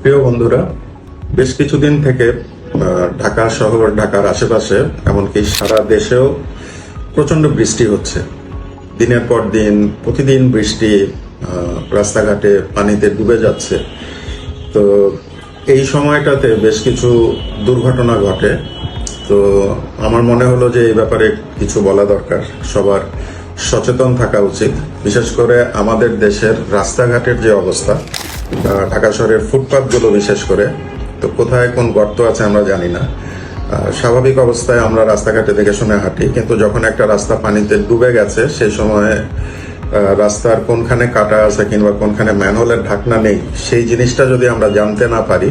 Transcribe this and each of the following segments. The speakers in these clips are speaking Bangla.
প্রিয় বন্ধুরা, বেশ কিছুদিন থেকে ঢাকা শহর, ঢাকার আশেপাশে, এমনকি সারা দেশেও প্রচণ্ড বৃষ্টি হচ্ছে। দিনের পর দিন, প্রতিদিন বৃষ্টি রাস্তাঘাটে পানিতে ডুবে যাচ্ছে। তো এই সময়টাতে বেশ কিছু দুর্ঘটনা ঘটে। তো আমার মনে হলো যে এই ব্যাপারে কিছু বলা দরকার। সবার সচেতন থাকা উচিত। বিশেষ করে আমাদের দেশের রাস্তাঘাটের যে অবস্থা ঢাকা শহরের ফুটপাথগুলো বিশেষ করে। তো কোথায় কোন গর্ত আছে আমরা জানি না। স্বাভাবিক অবস্থায় আমরা রাস্তাঘাটে দেখে শুনে হাঁটি, কিন্তু যখন একটা রাস্তা পানিতে ডুবে গেছে সেই সময়ে রাস্তার কোনখানে কাটা আছে কিংবা কোনখানে ম্যানহোলের ঢাকনা নেই, সেই জিনিসটা যদি আমরা জানতে না পারি,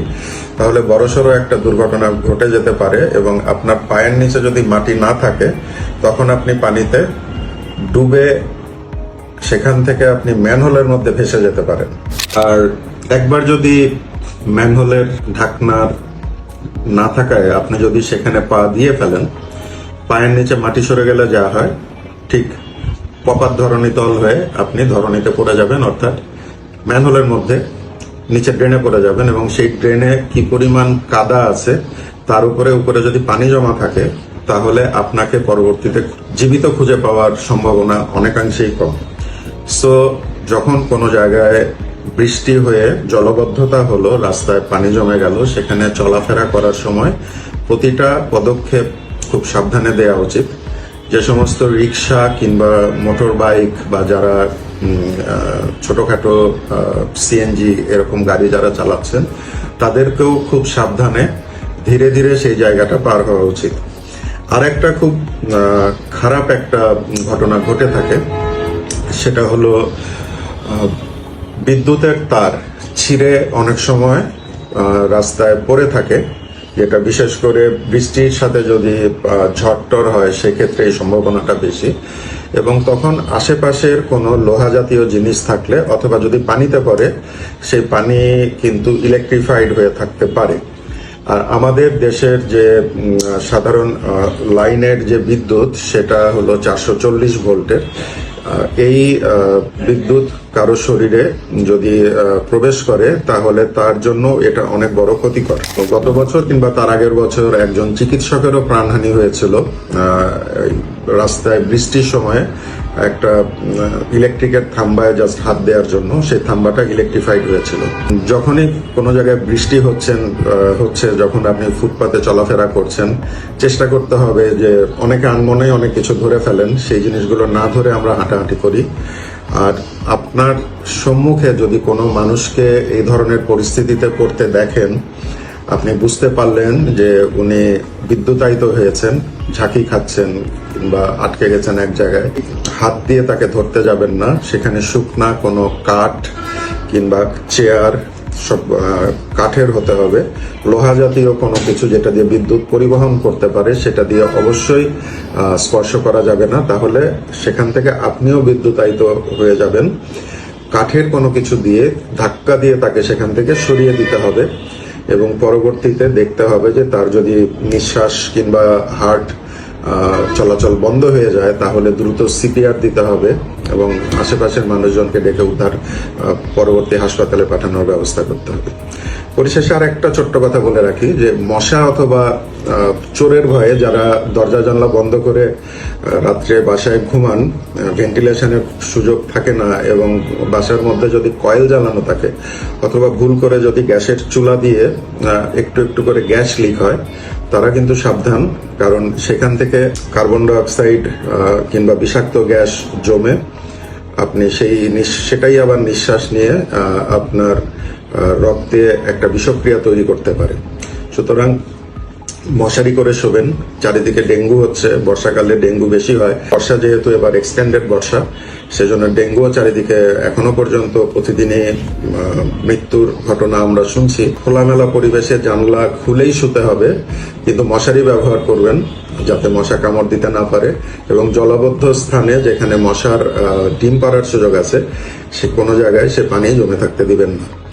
তাহলে বড়সড় একটা দুর্ঘটনা ঘটে যেতে পারে এবং আপনার পায়ের নিচে যদি মাটি না থাকে, তখন আপনি পানিতে ডুবে সেখান থেকে আপনি ম্যানহোলের মধ্যে ভেসে যেতে পারেন। আর একবার যদি ম্যানহোলের ঢাকনার না থাকায় আপনি যদি সেখানে পা দিয়ে ফেলেন, পায়ের নিচে মাটি সরে গেলে যা হয়, ঠিক পপার ধরনী তল হয়ে আপনি ধরনীতে পড়ে যাবেন, অর্থাৎ ম্যানহোলের মধ্যে নিচে ড্রেনে পড়ে যাবেন এবং সেই ড্রেনে কি পরিমাণ কাদা আছে, তার উপরে উপরে যদি পানি জমা থাকে, তাহলে আপনাকে পরবর্তীতে জীবিত খুঁজে পাওয়ার সম্ভাবনা অনেকাংশেই কম। সো যখন কোনো জায়গায় বৃষ্টি হয়ে জলবদ্ধতা হলো, রাস্তায় পানি জমে গেল, সেখানে চলাফেরা করার সময় প্রতিটা পদক্ষেপ খুব সাবধানে দেওয়া উচিত। যে সমস্ত রিক্সা কিংবা মোটর বাইক বা যারা ছোটখাটো সিএনজি এরকম গাড়ি যারা চালাচ্ছেন, তাদেরকেও খুব সাবধানে ধীরে ধীরে সেই জায়গাটা পার হওয়া উচিত। আর একটা খুব খারাপ একটা ঘটনা ঘটে থাকে, সেটা হলো বিদ্যুতের তার ছিঁড়ে অনেক সময় রাস্তায় পড়ে থাকে, যেটা বিশেষ করে বৃষ্টির সাথে যদি ঝড়টর হয়, সেক্ষেত্রে এই সম্ভাবনাটা বেশি। এবং তখন আশেপাশের কোনো লোহা জাতীয় জিনিস থাকলে, অথবা যদি পানিতে পড়ে, সেই পানি কিন্তু ইলেকট্রিফাইড হয়ে থাকতে পারে। আর আমাদের দেশের যে সাধারণ লাইনের যে বিদ্যুৎ, সেটা হলো চারশো চল্লিশ ভোল্টের। এই বিদ্যুৎ কারও শরীরে যদি প্রবেশ করে, তাহলে তার জন্য এটা অনেক বড় ক্ষতিকর। গত বছর কিংবা তার আগের বছর একজন চিকিৎসকেরও প্রাণহানি হয়েছিল রাস্তায় বৃষ্টির সময়। একটা ইলেকট্রিকের থাম্বায় জাস্ট হাত দেওয়ার জন্য, সেই থাম্বাটা ইলেকট্রিফাইড হয়েছিল। যখনই কোনো জায়গায় বৃষ্টি হচ্ছেন হচ্ছে যখন আপনি ফুটপাতে চলাফেরা করছেন, চেষ্টা করতে হবে যে অনেকে আনমনে অনেক কিছু ধরে ফেলেন, সেই জিনিসগুলো না ধরে আমরা হাঁটাহাঁটি করি। আর আপনার সম্মুখে যদি কোনো মানুষকে এই ধরনের পরিস্থিতিতে পড়তে দেখেন, আপনি বুঝতে পারলেন যে উনি বিদ্যুতায়িত হয়েছেন। ঝাঁকি খাচ্ছেন কিংবা আটকে গেছেন এক জায়গায়, হাত দিয়ে তাকে ধরতে যাবেন না। সেখানে শুকনা কোনো কাঠ কিংবা চেয়ার, সব কাঠের হতে হবে। লোহা জাতীয় কোনো কিছু যেটা দিয়ে বিদ্যুৎ পরিবহন করতে পারে, সেটা দিয়ে অবশ্যই স্পর্শ করা যাবে না। তাহলে সেখান থেকে আপনিও বিদ্যুতায়িত হয়ে যাবেন। কাঠের কোনো কিছু দিয়ে ধাক্কা দিয়ে তাকে সেখান থেকে সরিয়ে দিতে হবে। এবং পরবর্তীতে দেখতে হবে যে তার যদি নিঃশ্বাস কিংবা হার্ট চলাচল বন্ধ হয়ে যায়, তাহলে দ্রুত সিপিআর দিতে হবে এবং আশেপাশের মানুষজনকে ডেকে উদ্ধার পরবর্তী হাসপাতালে পাঠানোর ব্যবস্থা করতে হবে। পরিশেষে আর একটা ছোট্ট কথা বলে রাখি যে মশা অথবা চোরের ভয়ে যারা দরজা জানলা বন্ধ করে রাত্রে বাসায় ঘুমান ভেন্টিলেশনের সুযোগ থাকে না এবং বাসার মধ্যে যদি কয়েল জ্বালানো থাকে অথবা ভুল করে যদি গ্যাসের চুলা দিয়ে একটু একটু করে গ্যাস লিক হয়, তারা কিন্তু সাবধান। কারণ সেখান থেকে কার্বন ডাইঅক্সাইড কিংবা বিষাক্ত গ্যাস জমে আপনি সেই সেটাই আবার নিঃশ্বাস নিয়ে আপনার রক্তে একটা বিষক্রিয়া তৈরি করতে পারে। সুতরাং মশারি করে শোবেন, চারিদিকে ডেঙ্গু হচ্ছে, বর্ষাকালে ডেঙ্গু বেশি হয়। বর্ষা যেহেতু এবার এক্সটেন্ডেড বর্ষা, সেজন্য ডেঙ্গুও চারিদিকে এখনও পর্যন্ত প্রতিদিনই মৃত্যুর ঘটনা আমরা শুনছি। খোলামেলা পরিবেশে জানলা খুলেই শুতে হবে, কিন্তু মশারি ব্যবহার করবেন যাতে মশা কামড় দিতে না পারে এবং জলাবদ্ধ স্থানে যেখানে মশার ডিম পাড়ার সুযোগ আছে, সে কোনো জায়গায় সে পানি জমে থাকতে দিবেন না।